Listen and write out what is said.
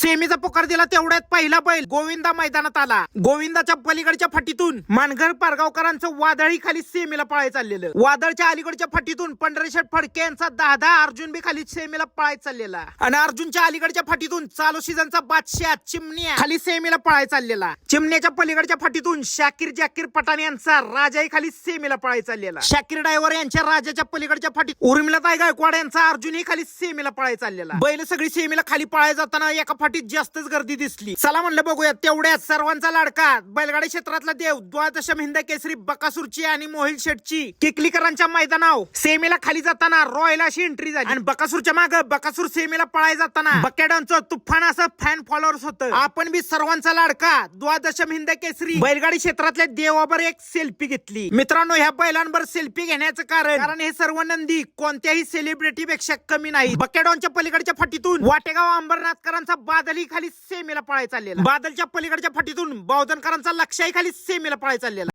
सेमीचा पुकार दिला तेवढ्यात पहिला बैल गोविंदा मैदानात आला. गोविंदाच्या पलीकडच्या फाटीतून मानघर पारगावकरांचं वादळी खाली सेमीला पळाय चाललेलं. वादळच्या अलीकडच्या फाटीतून पंढरेशट फडके यांचा दहा दहा अर्जुन बी खाली सेमीला पळाय चाललेला. आणि अर्जुनच्या अलीकडच्या फाटीतून चालू सीझनचा बादशाह चिमण्या खाली सेमीला पळाय चाललेला. चिमण्याच्या पलीकडच्या फाटीतून शाकीर जाकीर पठाण यांचा राजाही खाली सेमीला पळाय चाललेला. शाकीर डायव्हर यांच्या राजाच्या पलीकडच्या फाटीत उर्मिलाताई गायकवाड यांचा अर्जुनही खाली सेमीला पळाय चाललेला. बैल सगळी सेमीला खाली पळाय जाताना एका फाटीत जास्तच गर्दी दिसली. चला म्हणलं बघूया तेवढ्या सर्वांचा लाडका बैलगाडी क्षेत्रातला देव द्वादशम हिंद केसरी बकासूरची आणि मोहिल शेटची. किकलीकरांच्या मैदानाव सेमीला खाली जाताना रॉयल अशी एंट्री झाली. आणि बकासूरच्या माग बकासूर सेमीला पळाय जाताना बकेडांचं तुफान असं फॅन फॉलोअर्स होतं. आपण बी सर्वांचा लाडका द्वादशम हिंद केसरी. बैलगाडी क्षेत्रातल्या देवावर एक सेल्फी घेतली. मित्रांनो ह्या बैलांवर सेल्फी घेण्याचं कारण कारण हे सर्व नंदी कोणत्याही सेलिब्रिटी पेक्षा कमी नाही बकेडॉनच्या पलीकडच्या फाटीतून वाटेगाव अंबरनाथकरांचा बादलही खाली सेमीला पळाय चाललेला. बादलच्या पलीकडच्या फटीतून बौद्धनकरांचा लक्षही खाली सेमीला पळाय चाललेला.